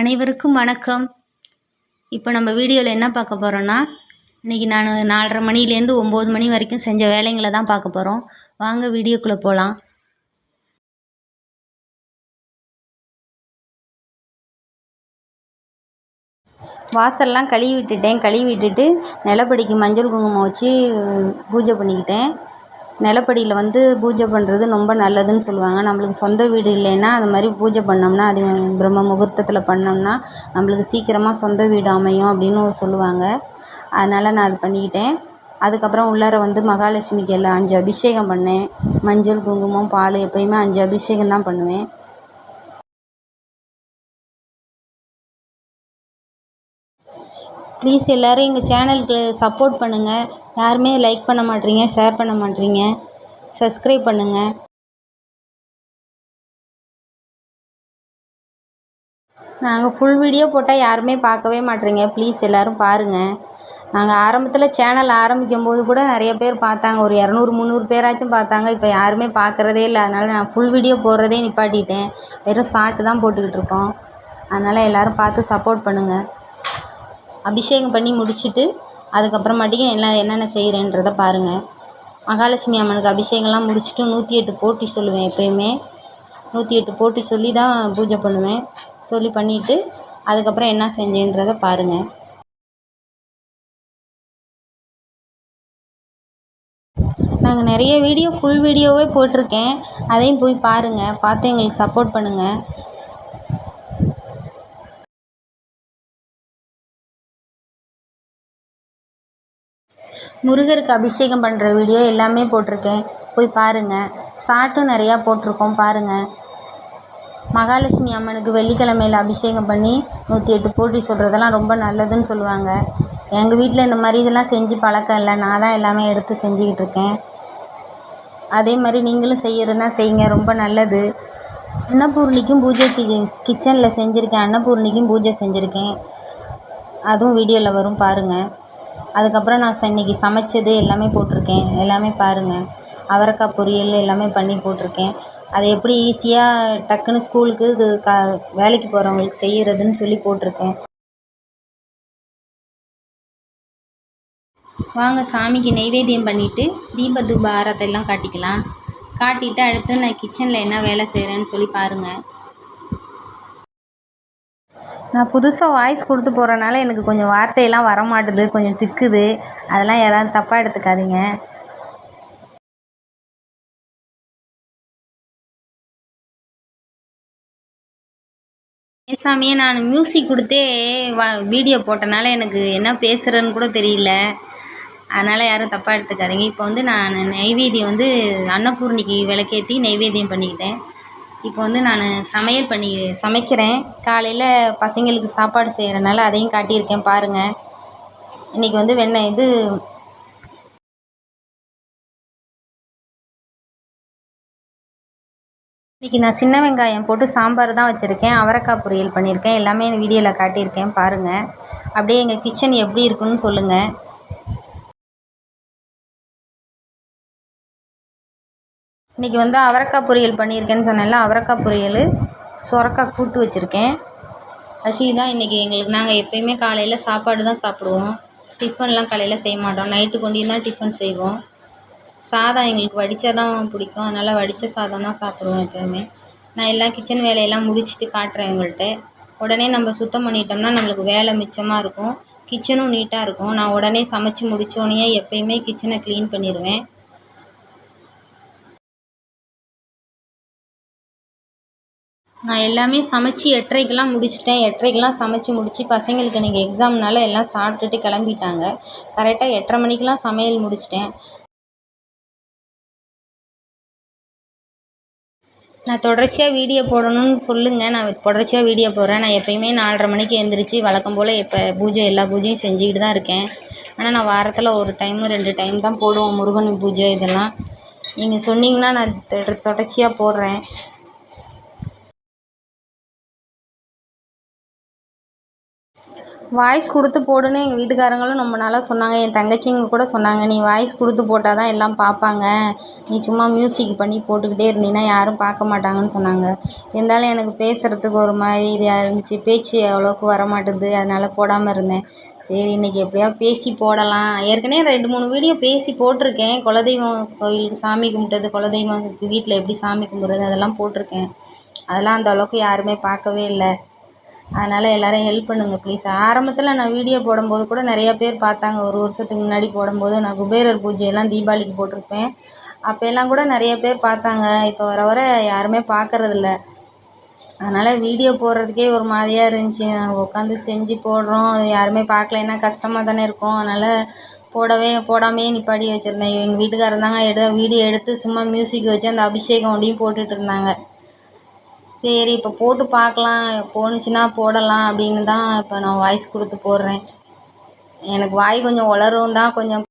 அனைவருக்கும் வணக்கம். இப்போ நம்ம வீடியோவில் என்ன பார்க்க போகிறோன்னா இன்றைக்கி நான் நாலரை மணிலேருந்து ஒம்பது மணி வரைக்கும் செஞ்ச வேலைங்களை தான் பார்க்க போகிறோம் வாங்க வீடியோக்குள்ளே போகலாம் வாசல்லாம் கழுவி விட்டுட்டேன். கழுவி விட்டுட்டு நிலப்படிக்கு மஞ்சள் குங்குமம் வச்சு பூஜை பண்ணிக்கிட்டேன். நிலப்படியில் வந்து பூஜை பண்ணுறது ரொம்ப நல்லதுன்னு சொல்லுவாங்க. நம்மளுக்கு சொந்த வீடு இல்லைன்னா அது மாதிரி பூஜை பண்ணோம்னா அது பிரம்ம முகூர்த்தத்தில் பண்ணோம்னா நம்மளுக்கு சீக்கிரமாக சொந்த வீடு அமையும் அப்படின்னு சொல்லுவாங்க. அதனால் நான் அது பண்ணிக்கிட்டேன். அதுக்கப்புறம் உள்ளார வந்து மகாலட்சுமிக்கு எல்லாம் அஞ்சு அபிஷேகம் பண்ணேன். மஞ்சள் குங்குமம் பால் எப்போயுமே அஞ்சு அபிஷேகம் தான் பண்ணுவேன். ப்ளீஸ் எல்லோரும் எங்கள் சேனலுக்கு சப்போர்ட் பண்ணுங்கள் யாருமே லைக் பண்ண மாட்றீங்க ஷேர் பண்ண மாட்றீங்க சப்ஸ்கிரைப் பண்ணுங்கள் நாங்கள் ஃபுல் வீடியோ போட்டால் யாருமே பார்க்கவே மாட்றீங்க ப்ளீஸ் எல்லோரும் பாருங்கள் நாங்கள் ஆரம்பத்தில் சேனல் ஆரம்பிக்கும் போது கூட நிறைய பேர் பார்த்தாங்க. ஒரு இரநூறு முந்நூறு பேராச்சும் பார்த்தாங்க. இப்போ யாருமே பார்க்குறதே இல்லை. அதனால் நான் ஃபுல் வீடியோ போடுறதே நிப்பாட்டிட்டேன். வெறும் ஷார்ட்டு தான் போட்டுக்கிட்டு இருக்கோம். அதனால் எல்லோரும் பார்த்து சப்போர்ட் பண்ணுங்கள் அபிஷேகம் பண்ணி முடிச்சுட்டு அதுக்கப்புறமாட்டிக்கு எல்லாம் என்னென்ன செய்கிறேன்றத பாருங்கள் மகாலட்சுமி அம்மனுக்கு அபிஷேகம்லாம் முடிச்சுட்டு நூற்றி எட்டு போட்டி சொல்லுவேன் எப்போயுமே. நூற்றி எட்டு போட்டி சொல்லி தான் பூஜை பண்ணுவேன். சொல்லி பண்ணிவிட்டு அதுக்கப்புறம் என்ன செஞ்சேன்றதை பாருங்கள் நாங்கள் நிறைய வீடியோ ஃபுல் வீடியோவே போட்டிருக்கேன். அதையும் போய் பாருங்கள் பார்த்து எங்களுக்கு சப்போர்ட் பண்ணுங்கள் முருகருக்கு அபிஷேகம் பண்ணுற வீடியோ எல்லாமே போட்டிருக்கேன். போய் பாருங்கள் ஷார்ட்டும் நிறையா போட்டிருக்கோம் பாருங்கள் மகாலட்சுமி அம்மனுக்கு வெள்ளிக்கிழமையில் அபிஷேகம் பண்ணி நூற்றி எட்டு போட்டி சொல்கிறதெல்லாம் ரொம்ப நல்லதுன்னு சொல்லுவாங்க. எங்கள் வீட்டில் இந்த மாதிரி இதெல்லாம் செஞ்சு பழக்கம் இல்லை. நான் தான் எல்லாமே எடுத்து செஞ்சுக்கிட்டு இருக்கேன். அதே மாதிரி நீங்களும் செய்கிறதுனா செய்யுங்க. ரொம்ப நல்லது. அன்னபூர்ணிக்கும் பூஜை கிச்சனில் செஞ்சுருக்கேன். அன்னபூர்ணிக்கும் பூஜை செஞ்சுருக்கேன். அதுவும் வீடியோவில் வரும் பாருங்கள் அதுக்கப்புறம் நான் ச இன்றைக்கி சமைச்சது எல்லாமே போட்டிருக்கேன். எல்லாமே பாருங்கள் அவரைக்காய் பொரியல் எல்லாமே பண்ணி போட்டிருக்கேன். அதை எப்படி ஈஸியாக டக்குன்னு ஸ்கூலுக்கு இது க வேலைக்கு போகிறவங்களுக்கு செய்கிறதுன்னு சொல்லி போட்டிருக்கேன். வாங்க சாமிக்கு நெய்வேத்தியம் பண்ணிவிட்டு தீப தூப ஆரத்தெல்லாம் காட்டிக்கலாம். காட்டிட்டு அடுத்து நான் கிச்சனில் என்ன வேலை செய்கிறேன்னு சொல்லி பாருங்கள் நான் புதுசாக வாய்ஸ் கொடுத்து போகிறனால எனக்கு கொஞ்சம் வார்த்தையெல்லாம் வர மாட்டுது கொஞ்சம் திக்குது. அதெல்லாம் யாராவது தப்பாக எடுத்துக்காதீங்க. சாமியே நான் மியூசிக் கொடுத்தே வா வீடியோ போட்டனால எனக்கு என்ன பேசுகிறேன்னு கூட தெரியல. அதனால் யாரும் தப்பாக எடுத்துக்காதீங்க. இப்போ வந்து நான் நைவேத்தியம் வந்து அன்னபூர்ணிக்கு விளக்கேற்றி நெய்வேத்தியம் பண்ணிக்கிட்டேன். இப்போ வந்து நான் சமையல் பண்ணி சமைக்கிறேன். காலையில் பசங்களுக்கு சாப்பாடு செய்கிறனால அதையும் காட்டியிருக்கேன் பாருங்கள் இன்றைக்கி வந்து வெண்ணெய் இது இன்றைக்கி நான் சின்ன வெங்காயம் போட்டு சாம்பார் தான் வச்சுருக்கேன். அவரைக்காய் பொரியல் பண்ணியிருக்கேன். எல்லாமே வீடியோவில் காட்டியிருக்கேன் பாருங்கள் அப்படியே எங்கள் கிச்சன் எப்படி இருக்குன்னு சொல்லுங்கள் இன்றைக்கி வந்து அவரைக்காய் பொரியல் பண்ணியிருக்கேன்னு சொன்னேன்ல அவரக்காய் பொரியல். சுரக்காய் கூட்டு வச்சுருக்கேன். அரிசி தான் இன்றைக்கி எங்களுக்கு. நாங்கள் எப்போயுமே காலையில் சாப்பாடு தான் சாப்பிடுவோம். டிஃபன்லாம் காலையில் செய்ய மாட்டோம். நைட்டு கொண்டு தான் டிஃபன் செய்வோம். சாதம் எங்களுக்கு வடித்தா தான் பிடிக்கும். அதனால் வடித்த சாதம் தான் சாப்பிடுவோம் எப்போயுமே. நான் எல்லா கிச்சன் வேலையெல்லாம் முடிச்சுட்டு காட்டுறேன் உங்கள்கிட்ட. உடனே நம்ம சுத்தம் பண்ணிட்டோம்னா நம்மளுக்கு வேலை மிச்சமாக இருக்கும். கிச்சனும் நீட்டாக இருக்கும். நான் உடனே சமைச்சி முடித்தோடனே எப்போயுமே கிச்சனை க்ளீன் பண்ணிடுவேன் நான் எல்லாமே சமைச்சி எட்டரைக்கெல்லாம் முடிச்சிட்டேன். எட்டரைக்கெல்லாம் சமைச்சு முடித்து பசங்களுக்கு இன்றைக்கி எக்ஸாம்னால எல்லாம் சாப்பிட்டுட்டு கிளம்பிட்டாங்க. கரெக்டாக எட்டரை மணிக்கெல்லாம் சமையல் முடிச்சிட்டேன். நான் தொடர்ச்சியாக வீடியோ போடணும்னு சொல்லுங்கள் நான் தொடர்ச்சியாக வீடியோ போடுறேன். நான் எப்போயுமே நாலரை மணிக்கு எழுந்திரிச்சி வழக்கம் போல் எப்போ பூஜை எல்லா பூஜையும் செஞ்சுக்கிட்டு தான் இருக்கேன். ஆனால் நான் வாரத்தில் ஒரு டைமு ரெண்டு டைம் தான் போடுவோம். முருகன் பூஜை இதெல்லாம். நீங்கள் சொன்னீங்கன்னா நான் தொடர்ச்சியாக போடுறேன். வாய்ஸ் கொடுத்து போடுன்னு எங்கள் வீட்டுக்காரங்களும் ரொம்ப நாளாக சொன்னாங்க. என் தங்கச்சிங்க கூட சொன்னாங்க நீ வாய்ஸ் கொடுத்து போட்டால் தான் எல்லாம் பார்ப்பாங்க நீ சும்மா மியூசிக் பண்ணி போட்டுக்கிட்டே இருந்தீன்னா யாரும் பார்க்க மாட்டாங்கன்னு சொன்னாங்க. இருந்தாலும் எனக்கு பேசுகிறதுக்கு ஒரு மாதிரி இதாக இருந்துச்சு. பேச்சு அவ்வளோக்கு வர மாட்டேது அதனால் போடாமல் இருந்தேன். சரி இன்றைக்கி எப்படியாவது பேசி போடலாம். ஏற்கனவே ரெண்டு மூணு வீடியோ பேசி போட்டிருக்கேன். குலதெய்வம் கோயிலுக்கு சாமி கும்பிட்டது குலதெய்வம் வீட்டில் எப்படி சாமி கும்பிட்றது அதெல்லாம் போட்டிருக்கேன். அதெல்லாம் அந்த அளவுக்கு யாருமே பார்க்கவே இல்லை. அதனால் எல்லோரும் ஹெல்ப் பண்ணுங்கள் ப்ளீஸ் ஆரம்பத்தில் நான் வீடியோ போடும்போது கூட நிறையா பேர் பார்த்தாங்க. ஒரு வருஷத்துக்கு முன்னாடி போடும்போது நான் குபேரர் பூஜையெல்லாம் தீபாவளிக்கு போட்டிருப்பேன். அப்போல்லாம் கூட நிறைய பேர் பார்த்தாங்க. இப்போ வர வர யாருமே பார்க்கறதில்ல. அதனால் வீடியோ போடுறதுக்கே ஒரு மாதிரியாக இருந்துச்சு. நாங்கள் உட்காந்து செஞ்சு போடுறோம். அது யாருமே பார்க்கலைன்னா கஷ்டமாக தானே இருக்கும். அதனால் போடவே போடாமையே நிப்பாடி வச்சுருந்தேன். எங்கள் வீட்டுக்காரர் தாங்க எடுத்த வீடியோ எடுத்து சும்மா மியூசிக் வச்சு அந்த அபிஷேகம் ஒண்டியும் போட்டுட்டு இருந்தாங்க. சரி இப்போ போட்டு பார்க்கலாம் போணுச்சுன்னா போடலாம் அப்படின்னு தான் இப்போ நான் வாய்ஸ் கொடுத்து போடுறேன். எனக்கு வாய் கொஞ்சம் உளரும் தான் கொஞ்சம்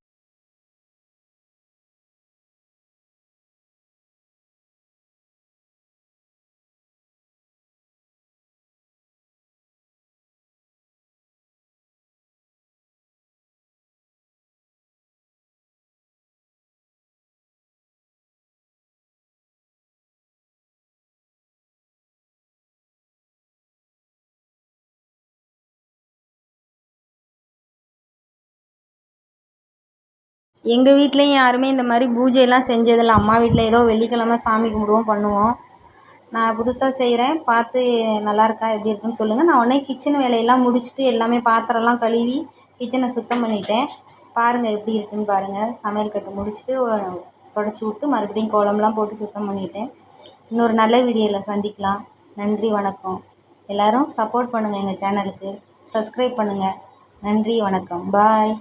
எங்கள் வீட்லேயும் யாருமே இந்த மாதிரி பூஜையெல்லாம் செஞ்சதில்லை. அம்மா வீட்டில் ஏதோ வெள்ளிக்கிழமை சாமி கும்பிடுவோம் பண்ணுவோம். நான் புதுசாக செய்கிறேன் பார்த்து நல்லா இருக்கா எப்படி இருக்குன்னு சொல்லுங்கள் நான் உடனே கிச்சன் வேலையெல்லாம் முடிச்சுட்டு எல்லாமே பாத்திரம்லாம் கழுவி கிச்சனை சுத்தம் பண்ணிட்டேன். பாருங்கள் எப்படி இருக்குன்னு பாருங்கள் சமையல் கட்டு முடிச்சுட்டு தொடச்சி விட்டு மறுபடியும் கோலம்லாம் போட்டு சுத்தம் பண்ணிட்டேன். இன்னொரு நல்ல வீடியோவில் சந்திக்கலாம். நன்றி வணக்கம். எல்லோரும் சப்போர்ட் பண்ணுங்கள் எங்கள் சேனலுக்கு சப்ஸ்கிரைப் பண்ணுங்கள் நன்றி வணக்கம். பாய்